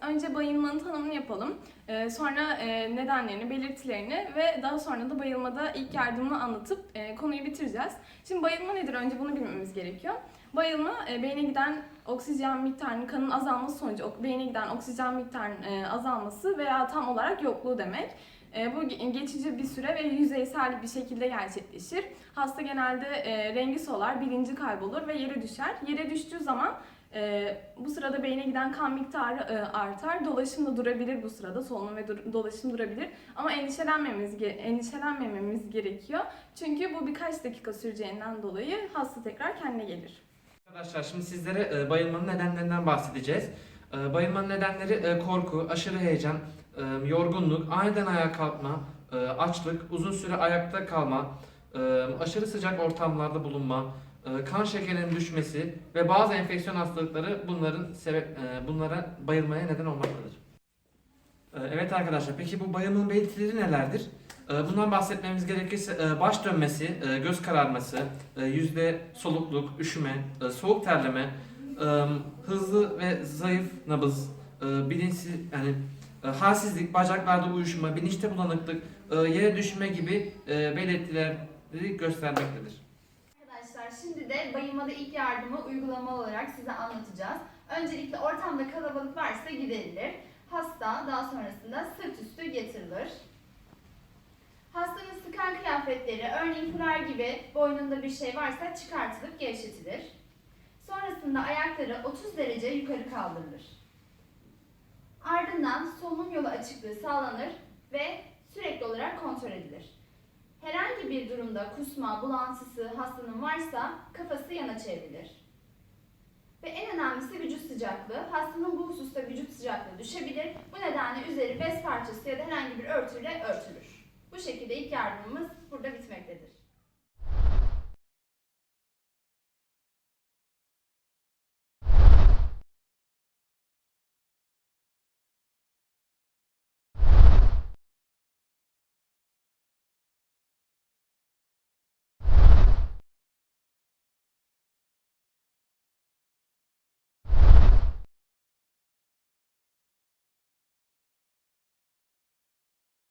önce bayılmanın tanımını yapalım. Ee, sonra e, nedenlerini, belirtilerini ve daha sonra da bayılmada ilk yardımını anlatıp e, konuyu bitireceğiz. Şimdi bayılma nedir? Önce bunu bilmemiz gerekiyor. Bayılma, e, beyne giden oksijen miktarının kanın azalması sonucu beyne giden oksijen miktarının azalması veya tam olarak yokluğu demek. Bu ge- geçici bir süre ve yüzeysel bir şekilde gerçekleşir. Hasta genelde rengi solar, bilinci kaybolur ve yere düşer. Yere düştüğü zaman e, bu sırada beyne giden kan miktarı e, artar. Dolaşım da durabilir bu sırada. Solunum ve dur- dolaşım durabilir. Ama endişelenmememiz, ge- endişelenmememiz gerekiyor. Çünkü bu birkaç dakika süreceğinden dolayı hasta tekrar kendine gelir. Arkadaşlar şimdi sizlere e, bayılmanın nedenlerinden bahsedeceğiz. E, bayılmanın nedenleri e, korku, aşırı heyecan, e, yorgunluk, aniden ayağa kalkma, e, açlık, uzun süre ayakta kalma, e, aşırı sıcak ortamlarda bulunma, kan şekerinin düşmesi ve bazı enfeksiyon hastalıkları bunların sebep e, bunlara bayılmaya neden olmaktadır. E, Evet arkadaşlar peki bu bayılmanın belirtileri nelerdir? E, Bundan bahsetmemiz gerekirse e, baş dönmesi, e, göz kararması, e, yüzde solukluk, üşüme, e, soğuk terleme, e, hızlı ve zayıf nabız, e, bilinçsiz yani e, halsizlik, bacaklarda uyuşma, bilinçte bulanıklık, e, yere düşme gibi e, belirtileri göstermektedir. Şimdi de bayılmada ilk yardımı uygulama olarak size anlatacağız. Öncelikle ortamda kalabalık varsa giderilir. Hasta daha sonrasında sırt üstü getirilir. Hastanın sıkan kıyafetleri, örneğin fular gibi boynunda bir şey varsa çıkartılıp gevşetilir. Sonrasında ayakları 30 derece yukarı kaldırılır. Ardından solunum yolu açıklığı sağlanır ve sürekli olarak kontrol edilir. Herhangi bir durumda kusma, bulantısı hastanın varsa kafası yana çevrilir. Ve en önemlisi vücut sıcaklığı. Hastanın bu hususta vücut sıcaklığı düşebilir. Bu nedenle üzeri bez parçası ya da herhangi bir örtüyle örtülür. Bu şekilde ilk yardımımız burada bitmektedir.